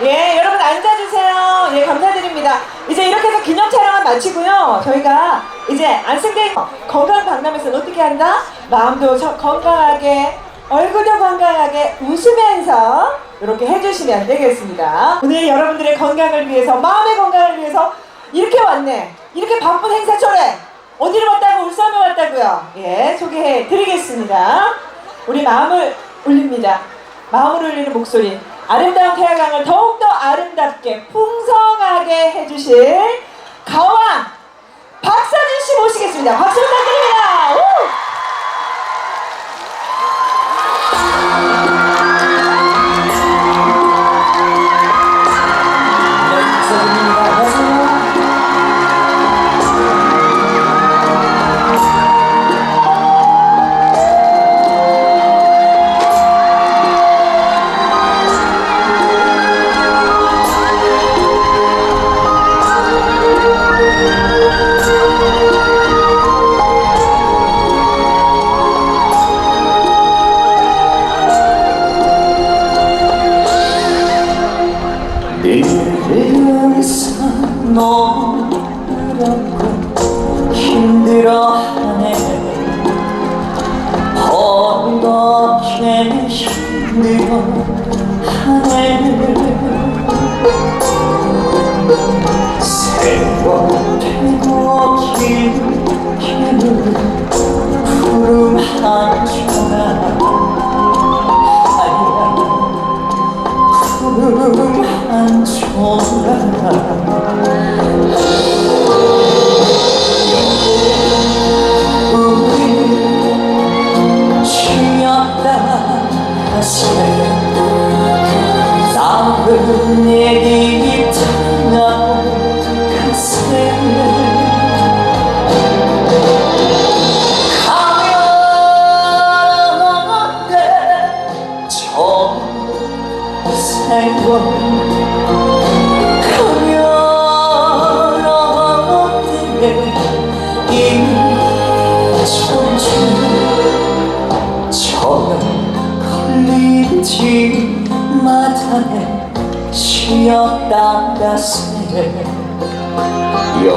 예, 여러분 앉아주세요. 예, 감사드립니다. 이제 이렇게 해서 기념 촬영은 마치고요. 저희가 이제 안승대 건강 박람회에서 어떻게 한다? 마음도 저- 건강하게, 얼굴도 건강하게 웃으면서 이렇게 해주시면 되겠습니다. 오늘 여러분들의 건강을 위해서, 마음의 건강을 위해서 이렇게 왔네. 이렇게 바쁜 행사철에 어디를 왔다고 울산에 왔다고요. 예, 소개해 드리겠습니다. 우리 마음을 울립니다. 마음을 울리는 목소리. 아름다운 태양광을 더욱더 아름답게 풍성하게 해주실 가왕 박서진 씨 모시겠습니다. 박수 부탁드립니다. 우!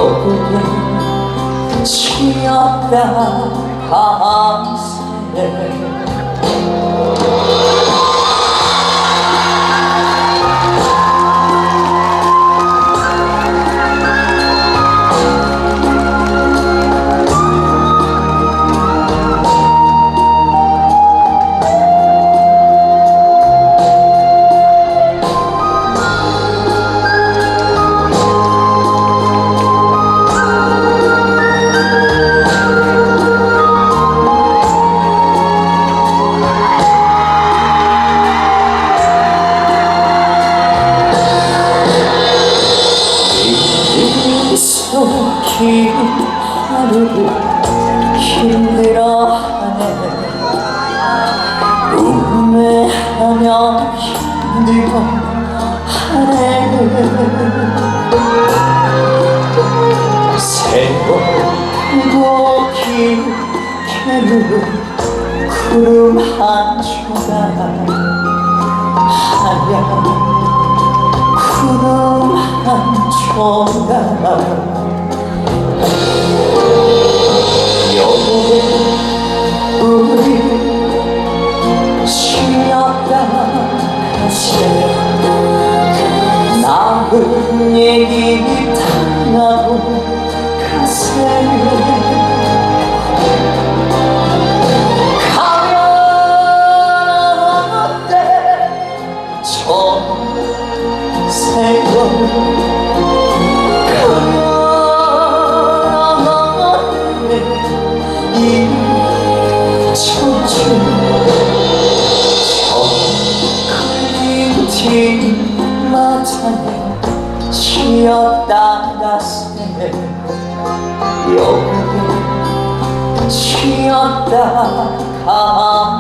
여기에 쉬었다 가 쉬었다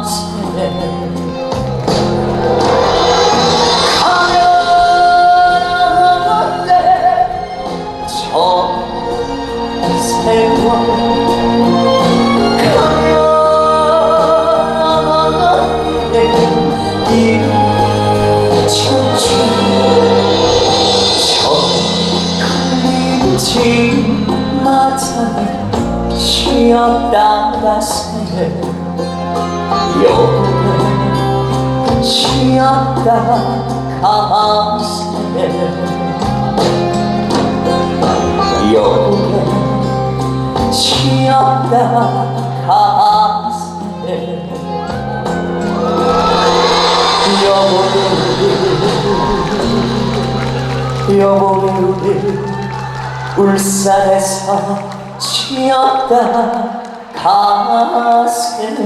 울산에서 쉬었다 가세네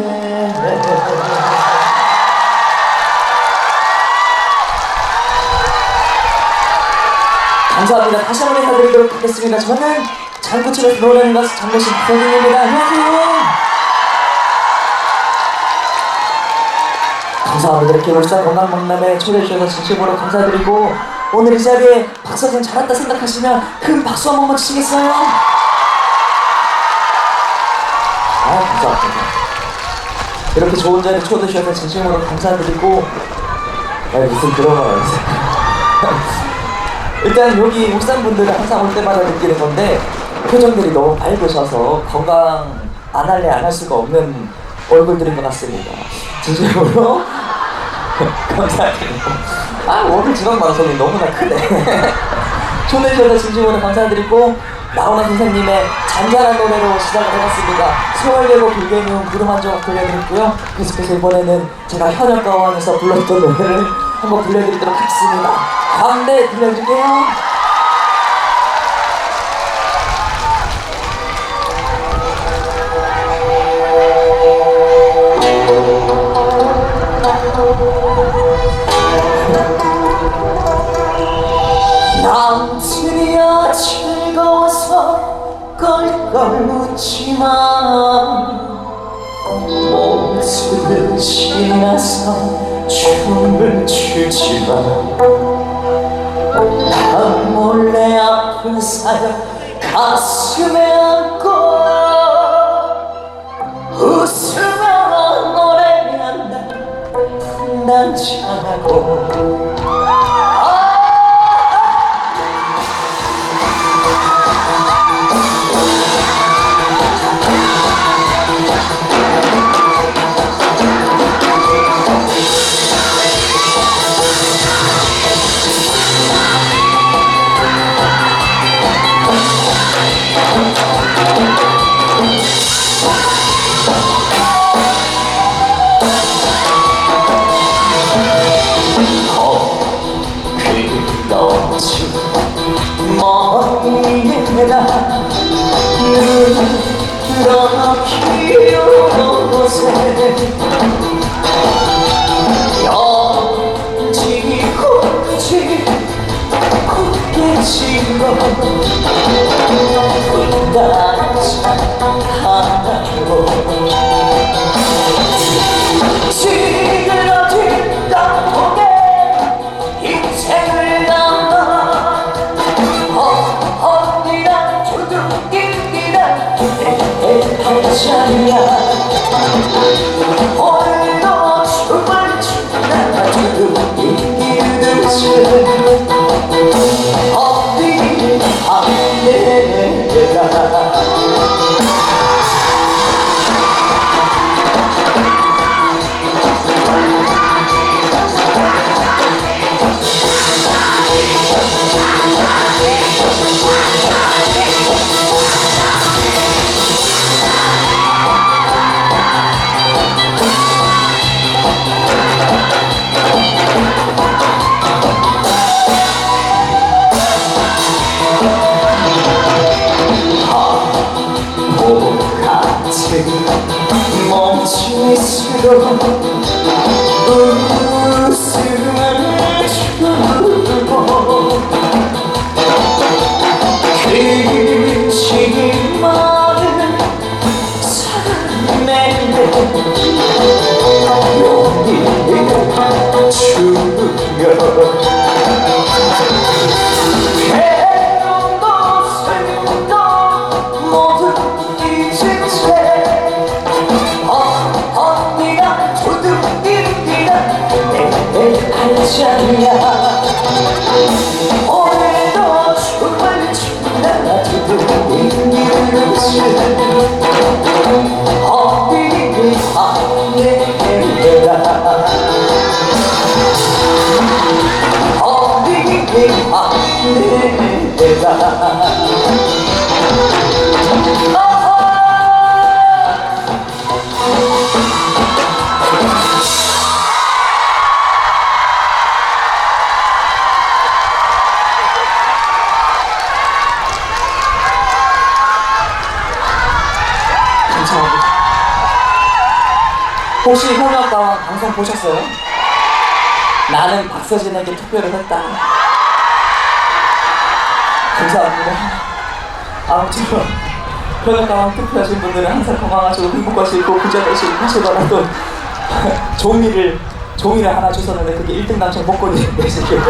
감사합니다. 다시 한번 인사드리도록 하겠습니다. 저는 장구치를 노래하는 가수 장구신 고객입니다. 안녕하세요. 감사합니다. 이렇게 울산 건강박람회 초대해 주셔서 진심으로 감사드리고 오늘 이 자리에 박서진 잘했다 생각하시면 큰 박수 한 번만 치시겠어요? 아 감사합니다. 이렇게 좋은 자리에 초대해 주셔서 진심으로 감사드리고 아 무슨 그런 말 하세요. 일단 여기 울산 분들은 항상 올 때마다 느끼는 건데 표정들이 너무 밝으셔서 건강 안 할래 안 할 수가 없는 얼굴들인 것 같습니다. 진심으로 감사드리고 아 오늘 지방 방송이 너무나 크네. 초대해 주셔서 진심으로 감사드리고 나훈아 선생님의 잔잔한 노래로 시작을 해봤습니다. 서울예고 불개미운 구름 한 조각 들려드렸고요. 계속해서 이번에는 제가 현역가원에서 불렀던 노래를 한번 들려드리도록 하겠습니다. 가운데 들려드릴게요. 남들이야 즐거워서 껄껄 웃지만 목숨을 지나서 춤을 추지만 난 몰래 아픈 사연 가슴에 안고 웃으며 노래한다. 분단장하고 영지 굳이 굳게 지고 분단 두둥기 사랑 혹시 현역가왕 방송 보셨어요? 나는 박서진에게 투표를 했다. 감사합니다. 아무쪼록 현역가왕 투표하신 분들은 항상 건강하시고 행복하시고 부자 되시고 하시거나 또 종이를 종이를 하나 주셨는데 그게 1등 당첨 복권이 되시길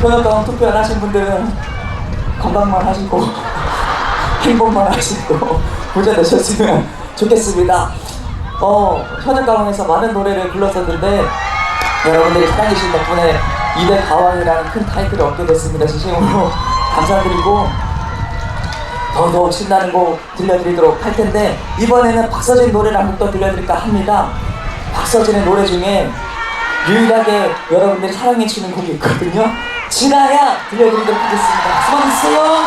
현역가왕 투표 안 하신 분들은 건강만 하시고 행복만 하시고 부자 되셨으면 좋겠습니다. 어, 현역가왕에서 많은 노래를 불렀었는데 여러분들이 사랑해주신 덕분에 2대 가왕이라는 큰 타이틀을 얻게 됐습니다. 진심으로 감사드리고 더더욱 신나는 곡 들려드리도록 할 텐데 이번에는 박서진 노래를 한 곡 더 들려드릴까 합니다. 박서진의 노래 중에 유일하게 여러분들이 사랑해주는 곡이 있거든요. 지나야 들려드리도록 하겠습니다. 수고하셨어요.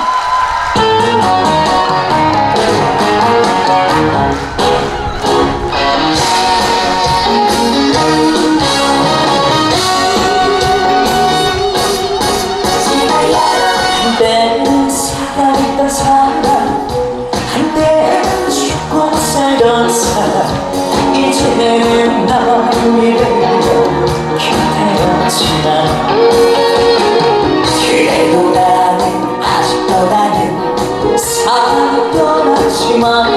ま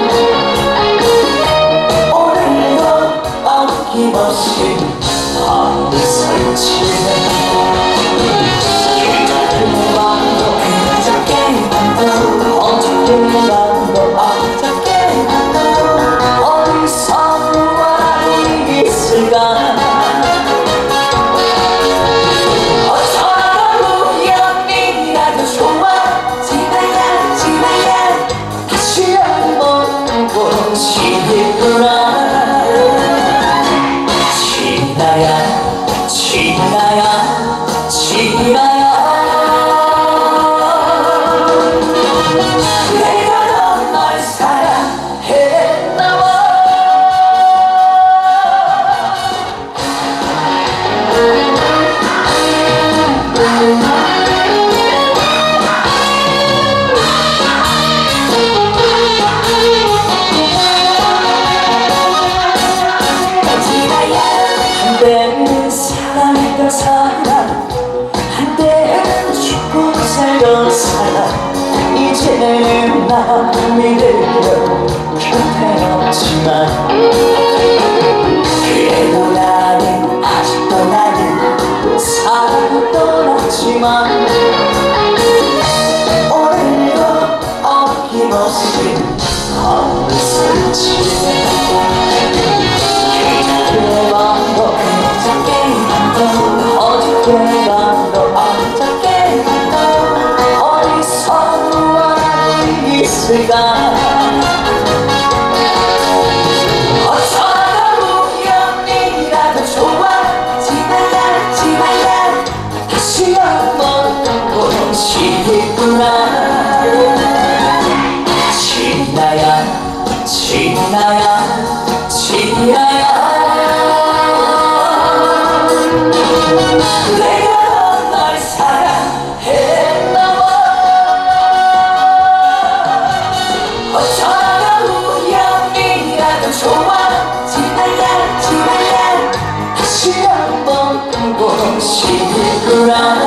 무 시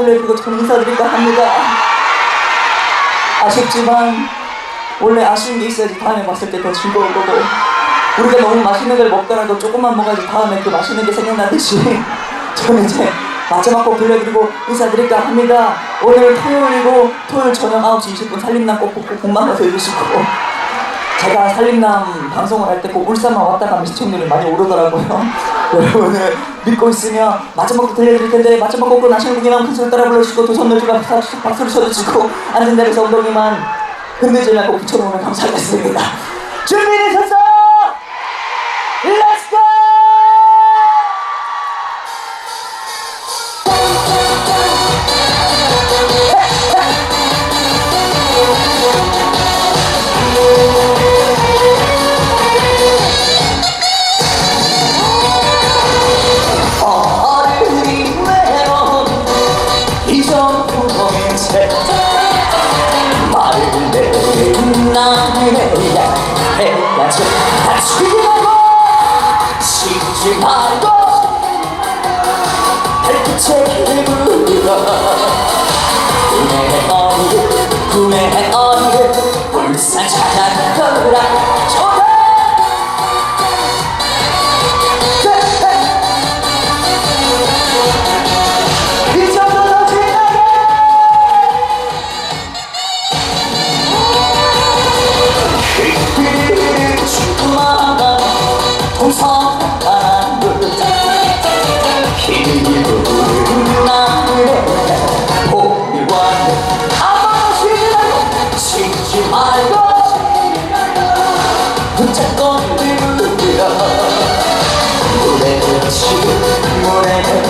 저는 인사드릴까 합니다. 아쉽지만 원래 아쉬운 게 있어야지 다음에 봤을 때 더 즐거울 거고 우리가 너무 맛있는 걸 먹더라도 조금만 먹어야지 다음에 그 맛있는 게 생각나듯이 저는 이제 마지막 곡 들려드리고 인사드릴까 합니다. 오늘 토요일이고 토요일 저녁 9시 20분 살림남 꼭 보고 공만 가서 해주시고 제가 살림남 방송을 할 때 꼭 울산만 왔다 가면 시청률이 많이 오르더라고요. 여러분을 믿고 마지막 곡 들려드릴 텐데 마지막 곡은 아시는 분이면 큰 소리 따라 불러주시고 두 들고 박수, 박수를 쳐주시고 앉은 자리에서 엉덩이만 흔들지 말고 붙여놓으면 감사하겠습니다 준비되셨어? Let's 다치지 말고 쉬지 말고 힘을 불러 꿈의 어리를 꿈의 어리를 울산 찾아가라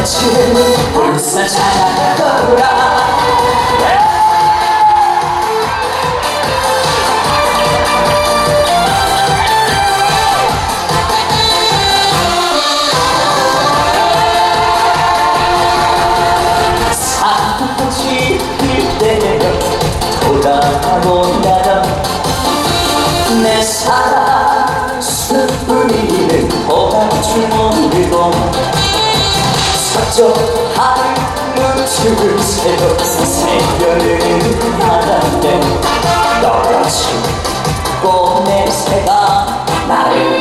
그치 울산 필때 돌아본다던 내 사랑 스프리는 보다줄 모르고 서쪽 하늘 춤을 새로 새별을 하는데 너같이 꽃내 새가 나를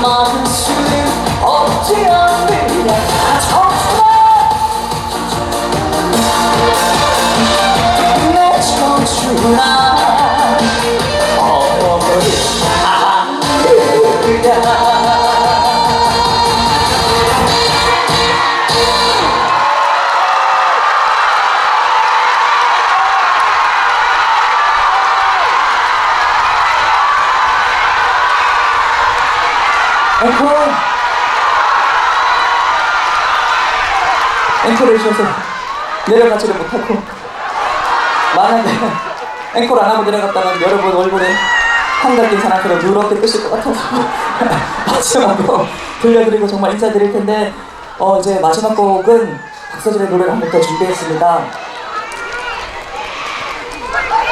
많은 수는 없지 않 주셔서 내려가지를 못하고 만약에 앵콜 안 하고 내려갔다면 여러분 얼굴에 한가진 사람처럼 누렇게 뜨실 것 같아서 마지막으로 들려드리고 정말 인사드릴 텐데 어 이제 마지막 곡은 박서진의 노래를 한 곡 더 준비했습니다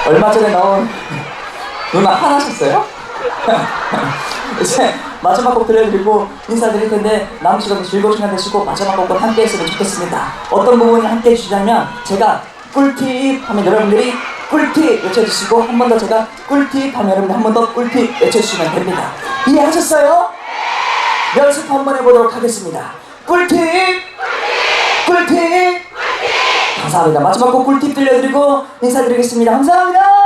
얼마 전에 나온 누나 화나셨어요? 이제 마지막 곡 들려드리고 인사드릴 텐데 남은 시간에 즐거운 시간 되시고 마지막 곡은 함께 했으면 좋겠습니다. 어떤 부분이 함께 해주시냐면 제가 꿀팁 하면 여러분들이 꿀팁 외쳐주시고 한 번 더 제가 꿀팁 하면 여러분 한번 더 꿀팁 외쳐주시면 됩니다. 이해하셨어요? 연습 한번 해보도록 하겠습니다. 꿀팁! 꿀팁! 감사합니다. 마지막 곡 꿀팁 들려드리고 인사드리겠습니다. 감사합니다.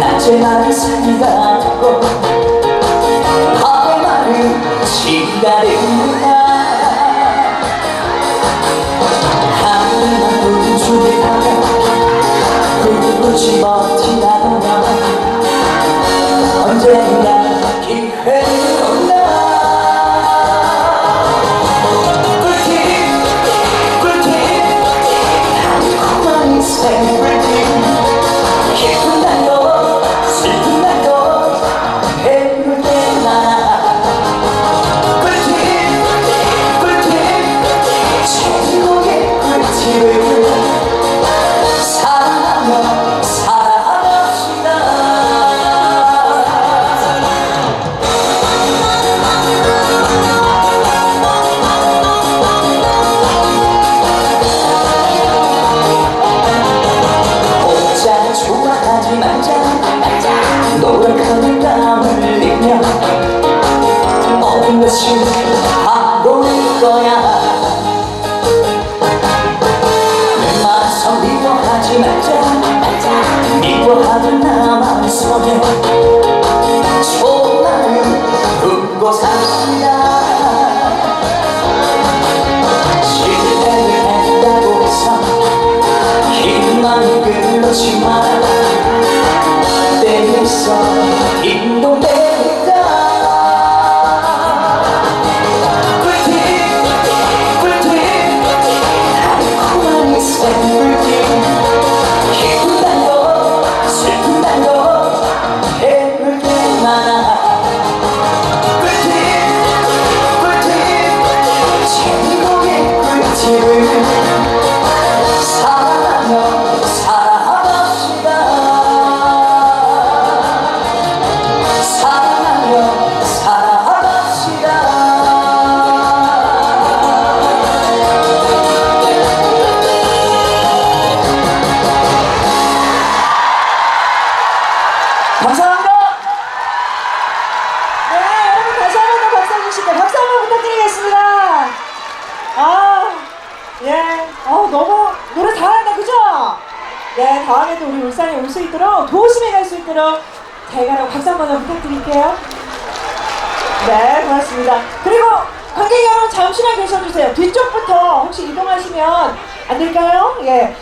낮의 말은 산이가 되고 지가 된다 하늘만 우주를 굳이 버티다가 예, 어 너무 노래 잘한다, 그죠? 네, 다음에도 우리 울산에 올 수 있도록 도심에 갈 수 있도록 잘 가라고 박수 한번더 부탁드릴게요. 네, 고맙습니다. 그리고 관객 여러분 잠시만 계셔주세요. 뒤쪽부터 혹시 이동하시면 안 될까요? 예.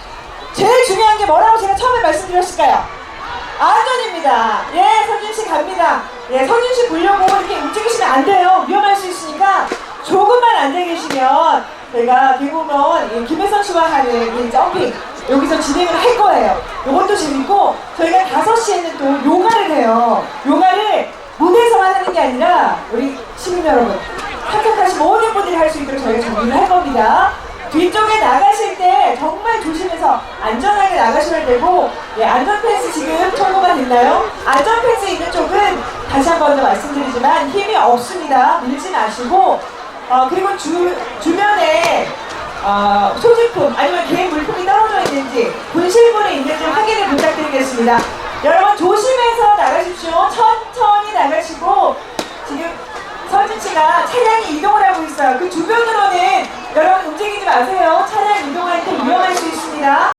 제일 중요한 게 뭐라고 제가 처음에 말씀드렸을까요? 안전입니다. 예, 서진 씨 갑니다. 예, 서진 씨 보려고 이렇게 움직이시면 안 돼요. 위험할 수 있으니까 조금만 앉아 계시면 개그우먼 이 김혜선 씨와 하는 이 점핑 여기서 진행을 할 거예요. 이것도 재밌고 저희가 5시에는 또 요가를 해요. 요가를 무대에서만 하는 게 아니라 우리 시민 여러분 합격하신 모든 분들이 할 수 있도록 저희가 준비를 할 겁니다. 뒤쪽에 나가실 때 정말 조심해서 안전하게 나가시면 되고 예, 안전펜스 지금 청구가 됐나요? 안전펜스 있는 쪽은 다시 한 번 더 말씀드리지만 힘이 없습니다. 밀지 마시고 어, 그리고 주, 주변에 어, 소지품 아니면 개인 물품이 떨어져 있는지 분실물이 있는지 확인을 부탁드리겠습니다. 여러분 조심해서 나가십시오. 천천히 나가시고 지금 서진 씨가 차량이 이동을 하고 있어요. 그 주변으로는 여러분 움직이지 마세요. 차량 이동할 때 위험할 수 있습니다.